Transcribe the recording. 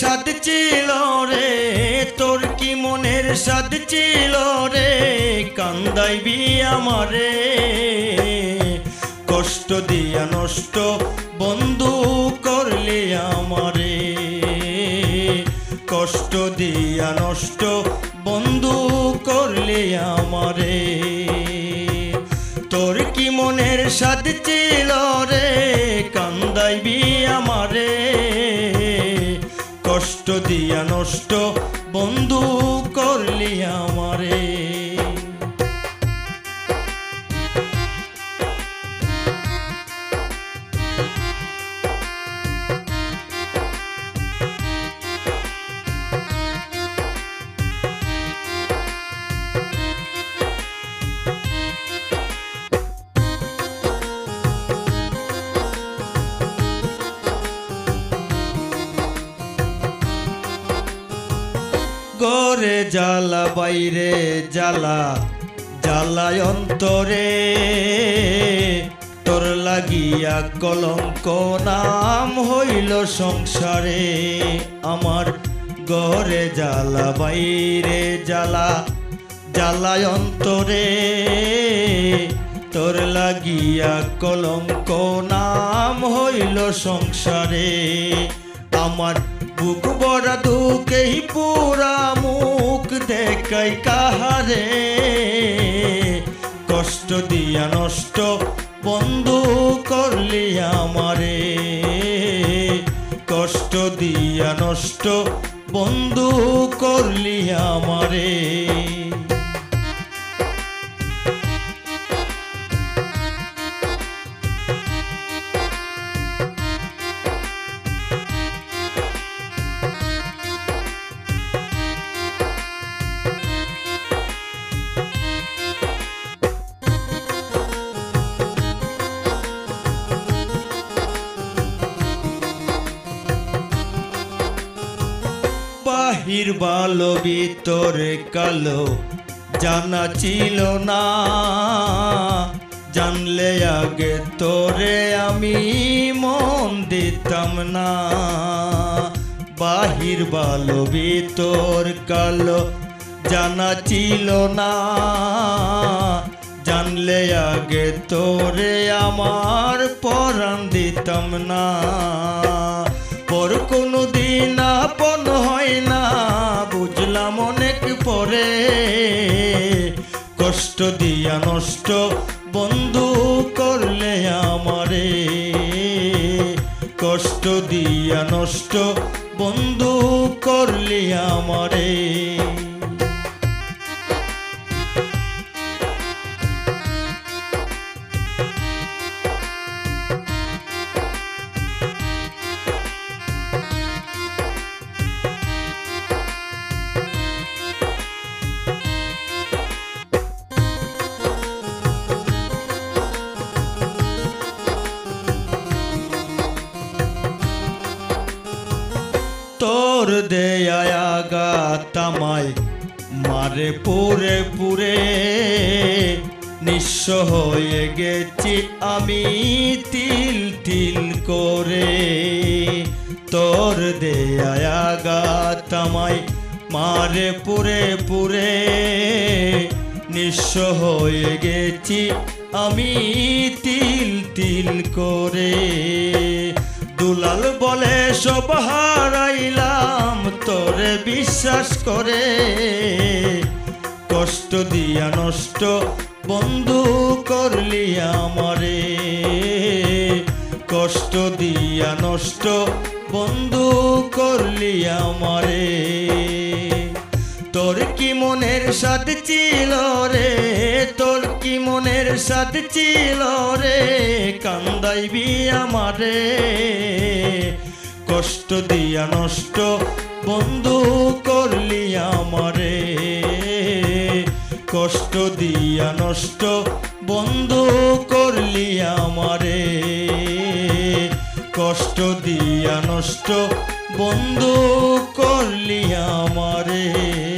সাদ ছিল রে? তোর কি মনের সাদ ছিল রে? কান্দাইবি আমারে কষ্ট দিয়া নষ্ট বন্ধু করলে আমারে। কষ্ট দিয়া নষ্ট বন্ধু করলে আমারে। তোর কি মনের সাদ ছিল রে? কান্দাইবি আমারে কষ্ট দিয়া নষ্ট। বন্ধু গরে জ্বালা, বাইরে জ্বালা, জ্বালায় অন্তরে। তোর লাগিয়া কলঙ্ক নাম হইল সংসারে। আমার গরে জ্বালা, বাইরে জ্বালা, জ্বালায় অন্তরে। তোর লাগিয়া কলঙ্ক নাম হইল সংসারে। আমার বুক বড় দুঃখেই পুরা দেখাই কাহারে? কষ্ট দিয়া নষ্ট বন্ধু করলি আমারে। কষ্ট দিয়া নষ্ট বন্ধু করলি আমারে। বাহির ভালো ভিতরে কালো, জানা ছিল না। জানলে আগে তোরে আমি মন দিতাম না। বাহির ভালো ভিতর কালো, জানা ছিল না। জানলে আগে তোরে আমার পরাণ দিতাম না। পর কোনো দিন আপন হয় না, বুঝলাম অনেক পরে। কষ্ট দিয়া নষ্ট বন্ধু করলে আমারে। কষ্ট দিয়া নষ্ট বন্ধু করলে আমারে। তোর দেয়া তামায় মারে পুরে পুরে। নিঃস্ব হয়ে গেছি আমি তিল তিল করে। তোর দেয়া তামায় মারে পুরে পুরে। নিঃস্ব হয়ে গেছি আমি তিল তিল করে। দুলাল বলে, সব হারাইলাম, তোরে বিশ্বাস করে। কষ্ট দিয়া নষ্ট বন্ধু করলি আমারে। কষ্ট দিয়া নষ্ট বন্ধু করলি আমারে। তোর কি মনের সাথ ছিল রে? তোর কি মনের সাথ ছিল রে? কান্দাইবি আমারে। কষ্ট দিয়া নষ্ট বন্ধু করলি আমারে। কষ্ট দিয়া নষ্ট বন্ধু করলি আমারে। কষ্ট দিয়া নষ্ট বন্ধু করলি আমার।